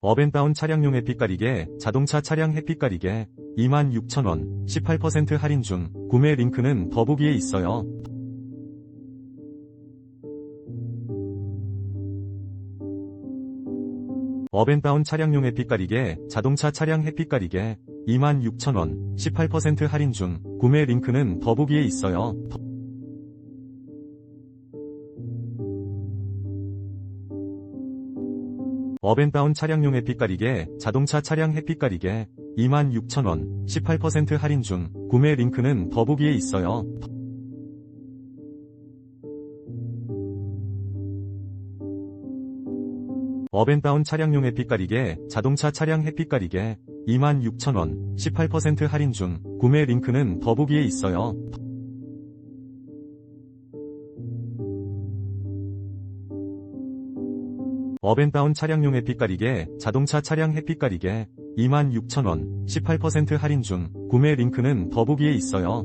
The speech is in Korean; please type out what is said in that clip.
업앤다운 차량용 햇빛 가리개, 자동차 차량 햇빛 가리개, 26,000원, 18% 할인 중, 구매 링크는 더보기에 있어요. 업앤다운 차량용 햇빛 가리개, 자동차 차량 햇빛 가리개, 26,000원, 18% 할인 중, 구매 링크는 더보기에 있어요. 업앤다운 차량용 햇빛 가리개, 자동차 차량 햇빛 가리개, 26,000원, 18% 할인 중, 구매 링크는 더보기에 있어요. 업앤다운 차량용 햇빛 가리개, 자동차 차량 햇빛 가리개, 26,000원, 18% 할인 중, 구매 링크는 더보기에 있어요. 업앤다운 차량용 햇빛 가리개, 자동차 차량 햇빛 가리개, 26,000원, 18% 할인 중, 구매 링크는 더보기에 있어요.